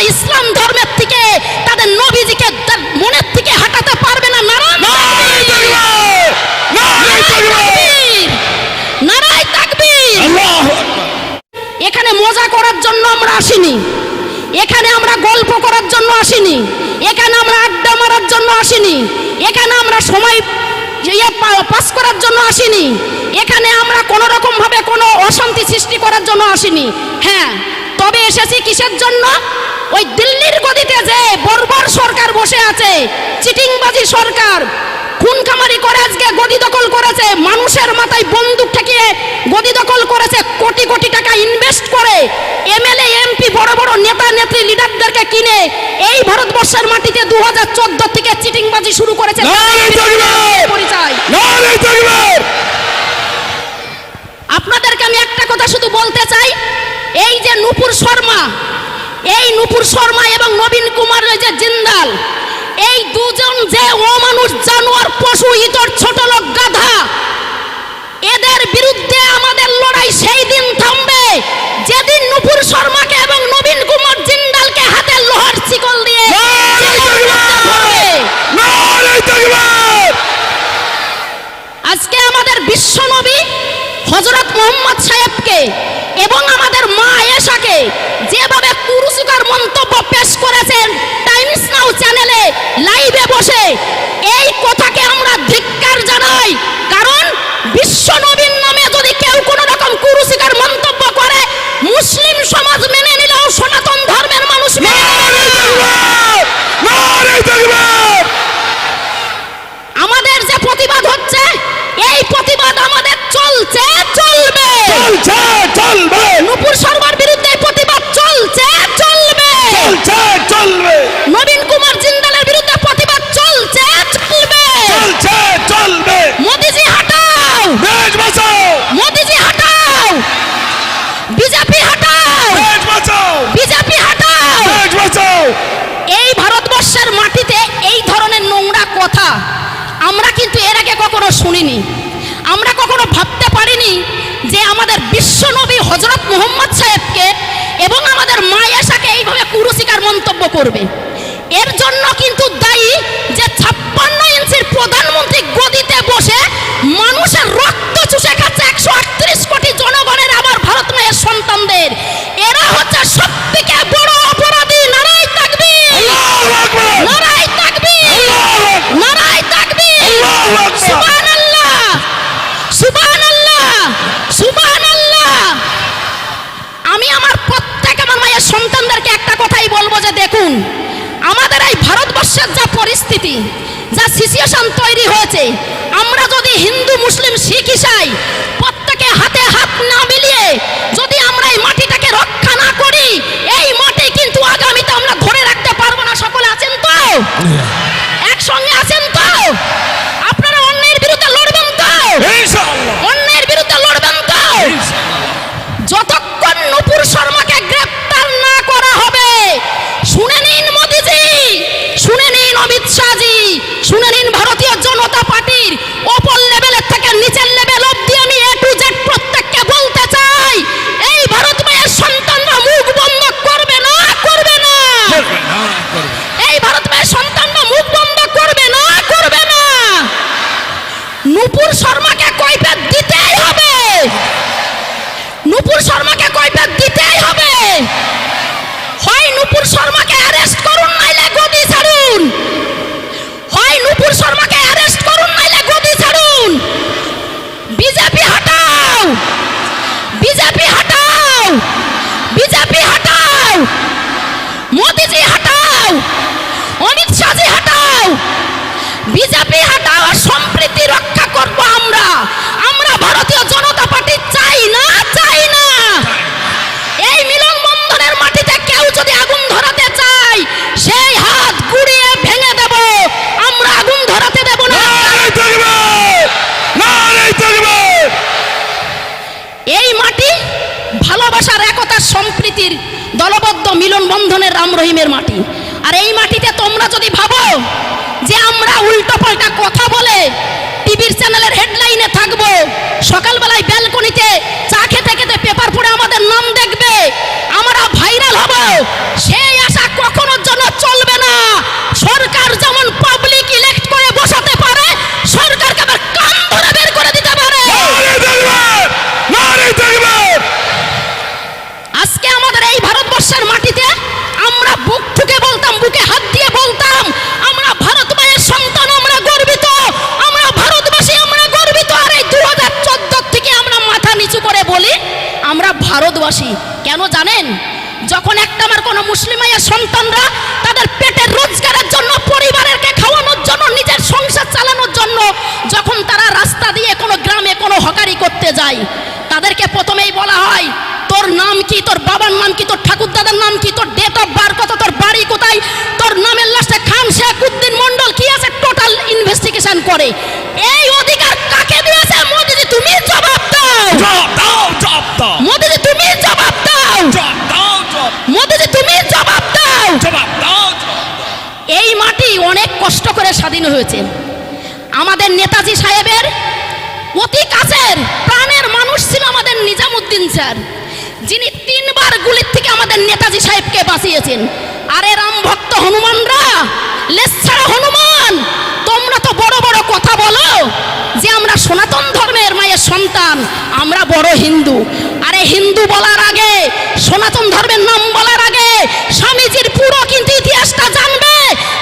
তারা ইসলাম ধর্মের থেকে তাদের নবীজিকে মনের থেকে হাঁটাতে পারবে না নারায়ণ নারায়ে তাকবীর! নারায় তাকবীর। এখানে মজা করার জন্য আমরা আসিনি। এখানে আমরা গল্প করার জন্য আসিনি। এখানে আমরা আড্ডা মারার জন্য আসিনি। এখানে আমরা সময় ইয়ে পাস করার জন্য আসিনি। এখানে আমরা কোনো রকম ভাবে কোনো অশান্তি সৃষ্টি করার জন্য আসিনি। হ্যাঁ তবে এসেছি কিসের জন্য? ওই দিল্লির গদিতে যে বর্বর সরকার বসে আছে চিটিংবাজি সরকার খুন খামারি করে আজকে গদি দখল করেছে মানুষের মাথায় বন্দুক ঠেকিয়ে গদি দখল করেছে কোটি কোটি টাকা ইনভেস্ট করে এমএলএ এমপি বড় বড় নেতা নেত্রী লিডারদেরকে কিনে এই ভারতবর্ষের মাটিতে দু হাজার চোদ্দ থেকে চিটিংবাজি শুরু করেছে! আপনাদেরকে আমি একটা কথা শুধু বলতে চাই এই যে নুপুর শর্মা এই নুপুর শর্মা এবং নবীন কুমার যে জিন্দাল। এই দুজন যে অমানুষ জানোয়ার পশু ইতর ছোট লোক গাধা এদের বিরুদ্ধে আমাদের লড়াই সেই দিন থামবে। যেদিন নুপুর শর্মাকে এবং নবীন কুমার জিন্দালকে হাতে লোহার শিকল দিয়ে! আজকে আমাদের বিশ্বনবী হজরত মোহাম্মদ সাহেবকে এবং আমাদের মা আয়েশাকে যেভাবে কুরুচিকর মন্তব্য পেশ করেছেন টাইমস নাও চ্যানেলে লাইভে বসে এই কথাকে আমরা ধিক্কার জানাই কারণ বিশ্বনবীর নামে যদি কেউ কোনো রকম কুরুচিকর মন্তব্য করে মুসলিম সমাজ মেনে নিলেও সনাতন ধর্মের মানুষ মেনে নেবে না। নারায়ে তাকবীর! নারায়ে তাকবীর! আমাদের যে প্রতিবাদ হচ্ছে এই প্রতিবাদ আমাদের চলছে চলবে চলছে চলবে নুপুর শর্মার বিরুদ্ধে এই প্রতিবাদ চলছে চলবে চলছে চলবে নবীন কুমার জিন্দালের বিরুদ্ধে প্রতিবাদ চলছে চলবে চলছে চলবে মোদিজি হাটাও দেশ বাঁচাও মোদিজি হাটাও বিজেপি হাটাও দেশ বাঁচাও বিজেপি হাটাও দেশ বাঁচাও এই ভারতবর্ষের মাটিতে এই ধরনের নোংরা কথা আমরা কিন্তু এর আগে শুনিনি আমরা কখনো ভাবতে পারিনি যে আমাদের বিশ্বনবী হজরত মোহাম্মদ সাহেবকে এবং আমাদের মা এসাকে এইভাবে কুরুশিকার মন্তব্য করবে। এর জন্য কিন্তু দায়ী যে ছাপ্পান্ন ইঞ্চির প্রধানমন্ত্রী গদিতে বসে মানুষের পরিস্থিতি যা সিচুয়েশন তৈরি হয়েছে আমরা যদি হিন্দু মুসলিম শিখ ইসাই মোদিজি হটাও! অমিত শাহজি হটাও! বিজেপি হটাও আর সম্প্রীতি রক্ষা করব আমরা। আমরা ভারতীয় জনতা পার্টি চাই না চাই না। এই মিলন বন্ধনের মাটিতে কেউ যদি আগুন ধরাতে চায় সেই হাত গুড়িয়ে ভেঙে দেব। আমরা আগুন ধরাতে দেব না। এই মাটি ভালোবাসার একতা সম্প্রীতির দলবদ্ধ মিলন রাম রহিমের মাটি। আর এই মাটিতে তোমরা যদি ভাবো যে আমরা উল্টো পাল্টা কথা বলে টিভির চ্যানেলের হেডলাইনে থাকব, সকালবেলায় ব্যালকনিতে চা খেতে খেতে পেপার পড়ে আমাদের নাম দেখবে, আমরা ভাইরাল হব, সেই আশা ভারতবাসী কেন জানেন? যখন একটা আমার কোনো মুসলিমাইয়ের সন্তানরা তাদের পেটের রোজগারের জন্য, পরিবারেরকে খাওয়ানোর জন্য, নিজের সংসার চালানোর জন্য, যখন তারা রাস্তা দিয়ে কোনো গ্রামে কোনো হকারি করতে যায়, তাদেরকে প্রথমেই বলা হয়, তোর নাম কি? তোর বাবার নাম কি? তোর ঠাকুর দাদার নাম কি? তোর ডেট অফ বার কত? তোর বাড়ি কোথায়? তোর নামের লাস্টে খান শেখ উদ্দিন মন্ডল কি আছে? টোটাল ইনভেস্টিগেশন করে। কষ্ট করে স্বাধীন হয়েছে। আমাদের নেতাজি সাহেবের অতি কাছের প্রাণের মানুষ ছিল আমাদের নিজামুদ্দিন স্যার। যিনি তিনবার গুলির থেকে আমাদের নেতাজি সাহেবকে বাঁচিয়েছেন। আরে রাম ভক্ত হনুমানরা লেচ্ছাড়া হনুমান, তোমরা তো বড় বড় কথা বলো যে আমরা সনাতন ধর্মের মায়ের সন্তান, আমরা বড় হিন্দু। আরে হিন্দু বলার আগে, সনাতন ধর্মের নাম বলার আগে, স্বামীজির পুরো কিন্তু ইতিহাসটা জানবে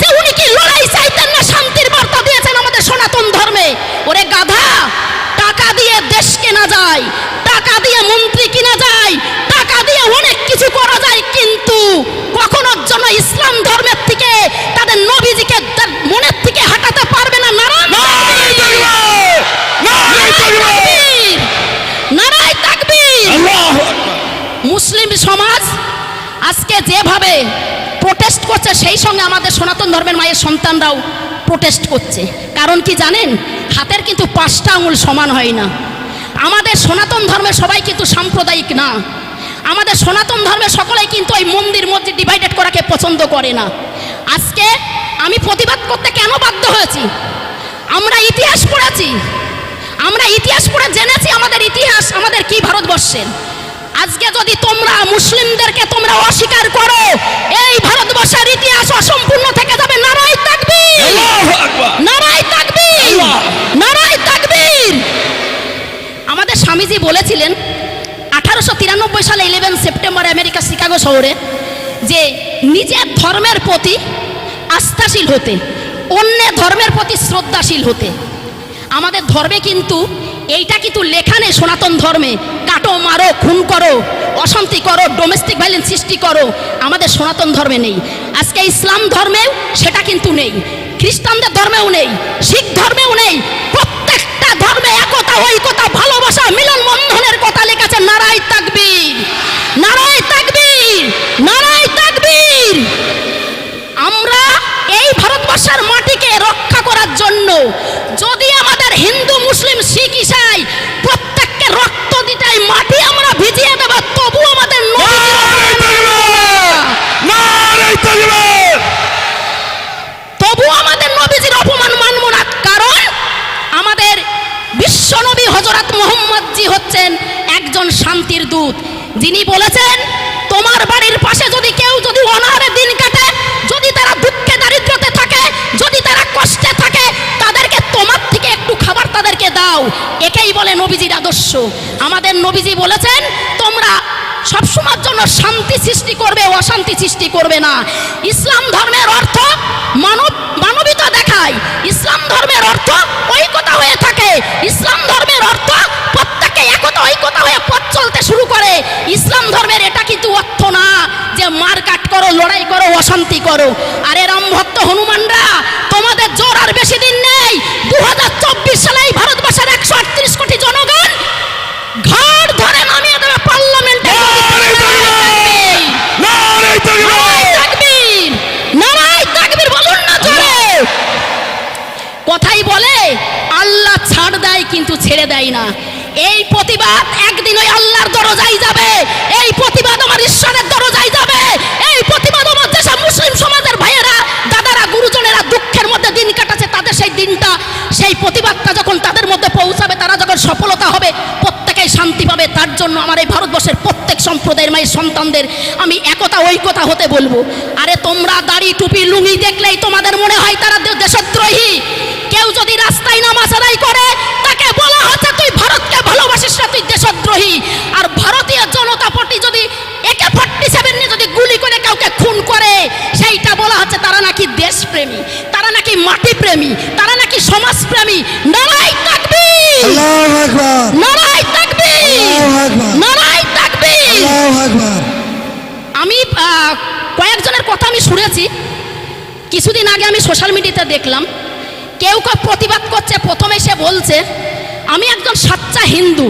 যে উনি কি লড়াই চাইতেন না শান্তির বার্তা দিয়েছেন আমাদের সনাতন ধর্মে ওরে গাধা টাকা দিয়ে দেশ কেনা যায় টাকা দিয়ে মন্ত্রী কিনা যায় টাকা দিয়ে অনেক কিছু করা যায় কিন্তু কখনোর জন্য ইসলাম ধর্মের থেকে তাদের নবীজিকে তার মনের থেকে হাঁটাতে পারবে না নারায়ণ নারাই তাকবীর নারাই তাকবীর নারায় তাকবীর আল্লাহু আকবার মুসলিম সমাজ আজকে যেভাবে প্রোটেস্ট করছে, সেই সঙ্গে আমাদের সনাতন ধর্মের মায়ের সন্তানরাও প্রোটেস্ট করছে। কারণ কি জানেন? হাতের কিন্তু পাঁচটা আঙুল সমান হয় না। আমাদের সনাতন ধর্মের সবাই কিন্তু সাম্প্রদায়িক না। আমাদের সনাতন ধর্মের সকলেই কিন্তু ওই মন্দির মসজিদ ডিভাইডেড করাকে পছন্দ করে না। আজকে আমি প্রতিবাদ করতে কেন বাধ্য হয়েছি? আমরা ইতিহাস পড়েছি। আমরা ইতিহাস পড়ে জেনেছি আমাদের ইতিহাস, আমাদের কি ভারতবর্ষের। আজকে যদি তোমরা মুসলিমদেরকে তোমরা অস্বীকার করো এই ভারতবর্ষের ইতিহাস অসম্পূর্ণ থেকে যাবে। নারায় তাকবীর! আল্লাহু আকবার। নারায় তাকবীর। নারায় তাকবীর! আমাদের স্বামীজি বলেছিলেন আঠারোশো তিরানব্বই সালে ইলেভেন সেপ্টেম্বর আমেরিকা শিকাগো শহরে যে নিজের ধর্মের প্রতি আস্থাশীল হতে অন্য ধর্মের প্রতি শ্রদ্ধাশীল হতে আমাদের ধর্মে কিন্তু এইটা কিন্তু লেখা নেই সনাতন ধর্মে। কাটো মারো, খুন করো, অশান্তি করো ডোমেস্টিক ভাইলেন্স সৃষ্টি করো, আমাদের সনাতন ধর্মে নেই। আজকে ইসলাম ধর্মেও সেটা কিন্তু নেই, খ্রিস্টানদের ধর্মেও নেই, শিখ ধর্মেও নেই, প্রত্যেকটা ধর্মে একতা ঐকতা ভালোবাসা, মিলন বন্ধনের কথা লেখা নারায় তাকবীর। নারায় তাকবীর নারায় তাকবীর। আমরা এই ভারতবর্ষের মাটিকে রক্ষা করার জন্য যদি আমাদের হিন্দু, মুসলিম, শিখ, ইসাই প্রত্যেককে রক্ত দিতে মাটি আমরা ভিজিয়ে দেব তবু আমাদের তবু আমাদের নবীজির অপমান মানব না কারণ আমাদের বিশ্বনবী হজরত মোহাম্মদ জি হচ্ছেন একজন শান্তির দূত। যিনি বলেছেন দাও। একেই বলে নবীজির আদর্শ। আমাদের নবীজি বলেছেন, তোমরা সবসময়ের জন্য শান্তি সৃষ্টি করবে, অশান্তি সৃষ্টি করবে না। ইসলাম ধর্মের অর্থ মানব, মানবিতা দেখায়। ইসলাম ধর্মের অর্থ ঐকতা হয়ে থাকে। ইসলাম ধর্মের অর্থ প্রত্যেকে একতা ঐকতা হয়ে পথ চলতে শুরু করে। ইসলাম ধর্মের এটা কিন্তু অর্থ না যে মার কাট করো, লড়াই করো, অশান্তি করো। আরে রাম ভক্ত হনুমানরা, তোমাদের জোর আর বেশি দিন নেই। ছেড়ে দেয় না। এই প্রতিবাদ একদিন ওই আল্লাহর দরজায় যাবে। এই প্রতিবাদ আমার ঈশ্বরের দরজায় যাবে। এই প্রতিবাদ আমার যেসব মুসলিম সমাজের ভাইয়েরা, দাদারা, গুরুজনেরা দুঃখের মধ্যে দিন কাটাচ্ছে, তাদের সেই দিনটা, সেই প্রতিবাদটা যখন তাদের মধ্যে পৌঁছাবে, তারা যখন সফলতা হবে, প্রত্যেকেই শান্তি পাবে। তার জন্য আমার এই ভারতবর্ষের প্রত্যেক সম্প্রদায়ের মায়ের সন্তানদের আমি একতা ঐকতা হতে বলব। আরে তোমরা দাড়ি টুপি লুঙ্গি দেখলেই দেশপ্রেমী তারা নাকি মাটিপ্রেমী তারা নাকি আকবার। নারায় তাকবীর! আল্লাহু আকবার। নারায় তাকবীর! আকবার। আমি কয়েকজনের কথা আমি শুনেছি। কিছুদিন আগে আমি সোশ্যাল মিডিয়াতে দেখলাম কেউ কেউ প্রতিবাদ করছে প্রথমে সে বলছে আমি একজন সাচ্চা হিন্দু।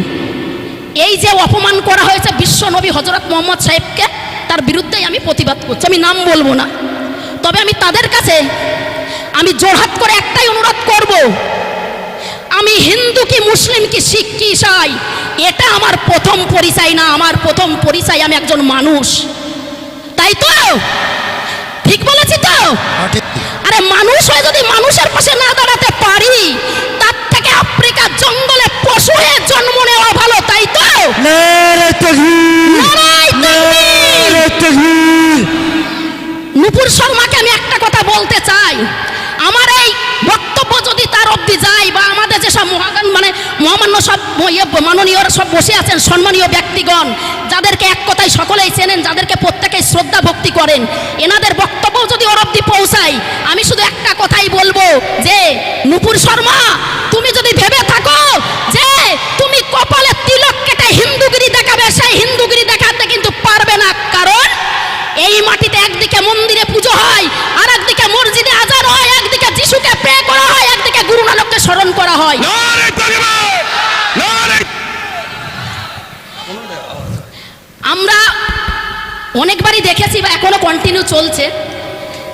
এই যে অপমান করা হয়েছে বিশ্ব নবী হজরত মোহাম্মদ সাহেবকে তার বিরুদ্ধেই আমি প্রতিবাদ করছি। আমি নাম বলব না। তবে আমি তাদের কাছে আমি জোরহাত করে একটাই অনুরোধ করব। আমি হিন্দু কি মুসলিম কি শিখ কি ইসাই এটা আমার প্রথম পরিচয় না আমার প্রথম পরিচয় আমি একজন মানুষ। তাই তো? ঠিক বলেছি তো? সঠিক। আরে মানুষ হয়ে যদি মানুষের পাশে না দাঁড়াতে পারি মহামান্য সব বসে আছেন সম্মানীয় ব্যক্তিগণ, যাদেরকে এক কথায় সকলেই চেনেন, যাদেরকে প্রত্যেকেই শ্রদ্ধা ভক্তি করেন। এনাদের বক্তব্য যদি অবধি পৌঁছায়, আমি শুধু একটা কথাই বলব যে, নুপুর শর্মা, তুমি যদি ভেবে থাকো যে, তুমি কপালে তিলক কেটে হিন্দুগিরি দেখাবে, সেই হিন্দুগিরি দেখাতে কিন্তু পারবে না। কারণ, এই মাটিতে একদিকে মন্দিরে পুজো হয় আর একদিকে মসজিদে আজান হয়, একদিকে যিশুকে প্রে করা হয়, একদিকে গুরু নানককে স্মরণ করা হয় নারে তাকবীর নারে আমরা অনেকবারই দেখেছি বা এখনও কন্টিনিউ চলছে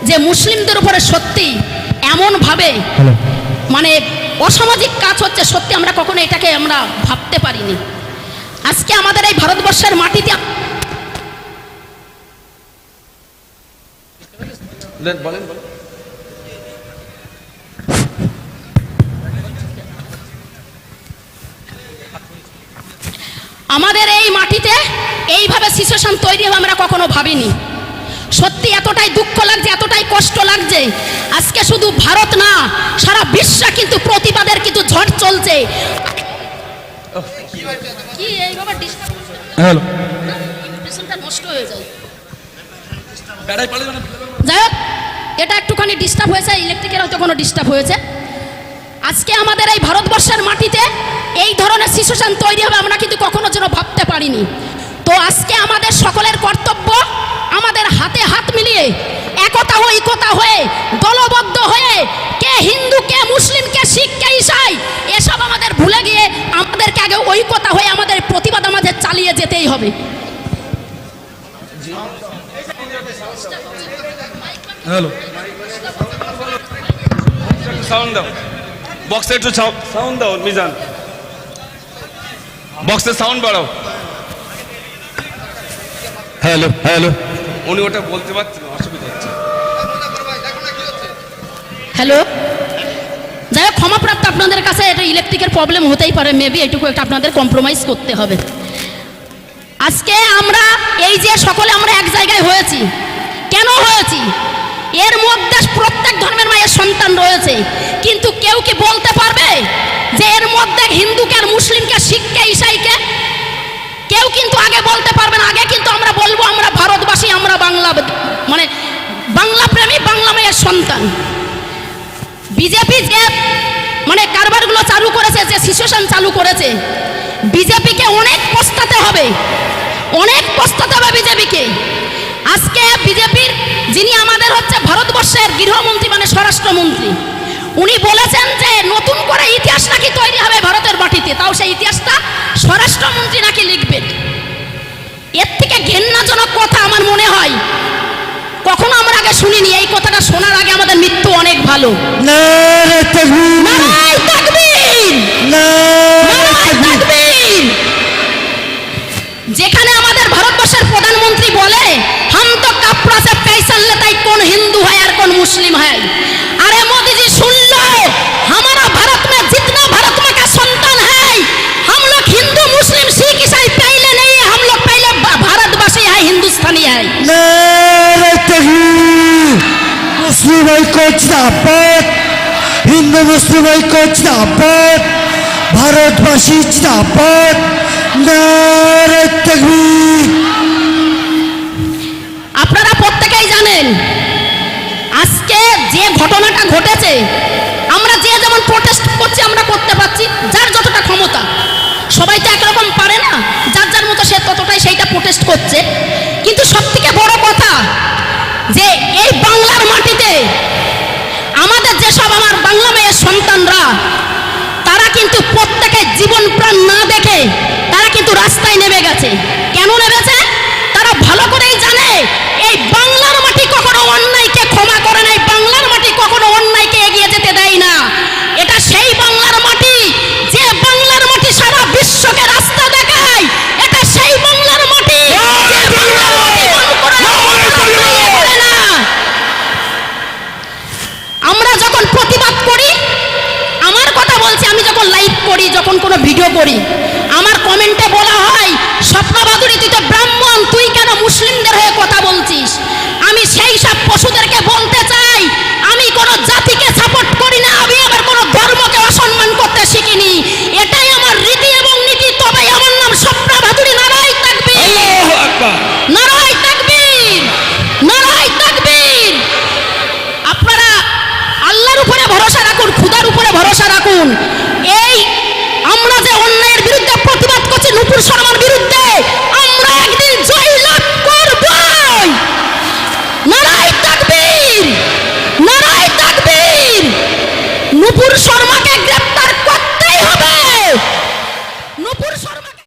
যে মুসলিমদের উপরে সত্যি এমনভাবে মানে অসামাজিক কাজ হচ্ছে সত্যি আমরা কখনো এটাকে আমরা ভাবতে পারিনি। আজকে আমাদের এই ভারতবর্ষের মাটিতে বলেন বলেন। আমাদের এই মাটিতে এইভাবে সিচুয়েশন তৈরি হবে আমরা কখনো ভাবিনি। সত্যি এতটাই দুঃখ লাগছে এতটাই কষ্ট লাগছে। আজকে শুধু ভারত না সারা বিশ্বে কিন্তু প্রতিবাদের কিন্তু ঝড় চলছে। কি এইভাবে হ্যালো। নষ্ট হয়ে যায়। যাই হোক এটা একটুখানি ডিস্টার্ব হয়েছে ইলেকট্রিকের হয়তো কোনো ডিস্টার্ব হয়েছে। আজকে আমাদের এই ভারতবর্ষের মাটিতে এই ধরনের সিচুয়েশন তৈরি হবে আমরা কিন্তু কখনো যেন ভাবতে পারিনি। তো আজকে আমাদের সকলের কর্তব্য আমাদের হাতে হাত মিলিয়ে একতা ঐকতা হয়ে দলবদ্ধ হয়ে কে হিন্দু কে মুসলিম কে শিখ কে ইসাই এসব আমাদের ভুলে গিয়ে আমাদেরকে আগে ঐকতা হয়ে আমাদের প্রতিবাদ আমাদের চালিয়ে যেতেই হবে। হ্যালো। সাউন্ড দাও। বক্সে একটু সাউন্ড দাও মিজান। বক্সে সাউন্ড বাড়াও। হ্যালো হ্যালো উনি ওটা বলতে পারছেন অসুবিধা হচ্ছে। হ্যালো যাই হোক ক্ষমাপ্রাপ্ত আপনাদের কাছে এটা ইলেকট্রিকের প্রবলেম হতেই পারে মেবি এটুকু একটা আপনাদের কম্প্রোমাইজ করতে হবে। আজকে আমরা এই যে সকলে আমরা এক জায়গায় হয়েছি কেন হয়েছি? এর মধ্যে প্রত্যেক ধর্মের মায়ের সন্তান রয়েছে কিন্তু কেউ কি বলতে পারবে যে এর মধ্যে হিন্দুকে আর মুসলিমকে শিখকে কিন্তু আগে বলতে পারবেন, আগে কিন্তু আমরা বলব, আমরা ভারতবাসী, আমরা বাংলা মানে বাংলা প্রেমী, বাংলা মায়ের সন্তান। বিজেপি যে মানে কারবারগুলো চালু করেছে, যে সিচুয়েশন চালু করেছে, বিজেপিকে অনেক পস্তাতে হবে, অনেক পস্তাতে হবে বিজেপিকে। আজকে বিজেপির যিনি আমাদের হচ্ছে ভারতবর্ষের গৃহমন্ত্রী মানে স্বরাষ্ট্রমন্ত্রী উনি বলেছেন যে নতুন করে ইতিহাস নাকি তৈরি হবে ভারতের মাটিতে তাও সেই ইতিহাসটা স্বরাষ্ট্রমন্ত্রী নাকি লিখবেন। এর থেকে ঘেন্নাজনক কথা আমার মনে হয় কখনো আমরা আগে শুনিনি এই কথাটা শোনার আগে আমাদের মৃত্যু অনেক ভালো। যেখানে আমাদের ভারতবর্ষের প্রধানমন্ত্রী বলে হাম তো কাপড়া সে ফেসাল তাই কোন হিন্দু হয় আর কোন মুসলিম হয়। হিন্দু মুসলিম ঐক্য জিন্দাবাদ। ভারতবাসী চাপত আপনারা প্রত্যেকেই জানেন, আজকে যে ঘটনাটা ঘটেছে, আমরা যে যেমন প্রোটেস্ট করছি, আমরা করতে পারছি, যার যতটা ক্ষমতা। সবাই তো একরকম পারে না, যার যার মতো সে ততটাই সেইটা প্রোটেস্ট করছে। কিন্তু সবথেকে বড় কথা যে, এই বাংলার মাটিতে তারা কিন্তু প্রত্যেকে জীবন প্রাণ না দেখে তারা কিন্তু রাস্তায় নেমে গেছে। কেন নেমেছে? তারা ভালো করেই জানে এই বাংলার মাটি কখনো অন্যায়কে ক্ষমা করে নাই, বাংলার মাটি কখনো অন্যায়কে এগিয়ে যেতে দেয় না।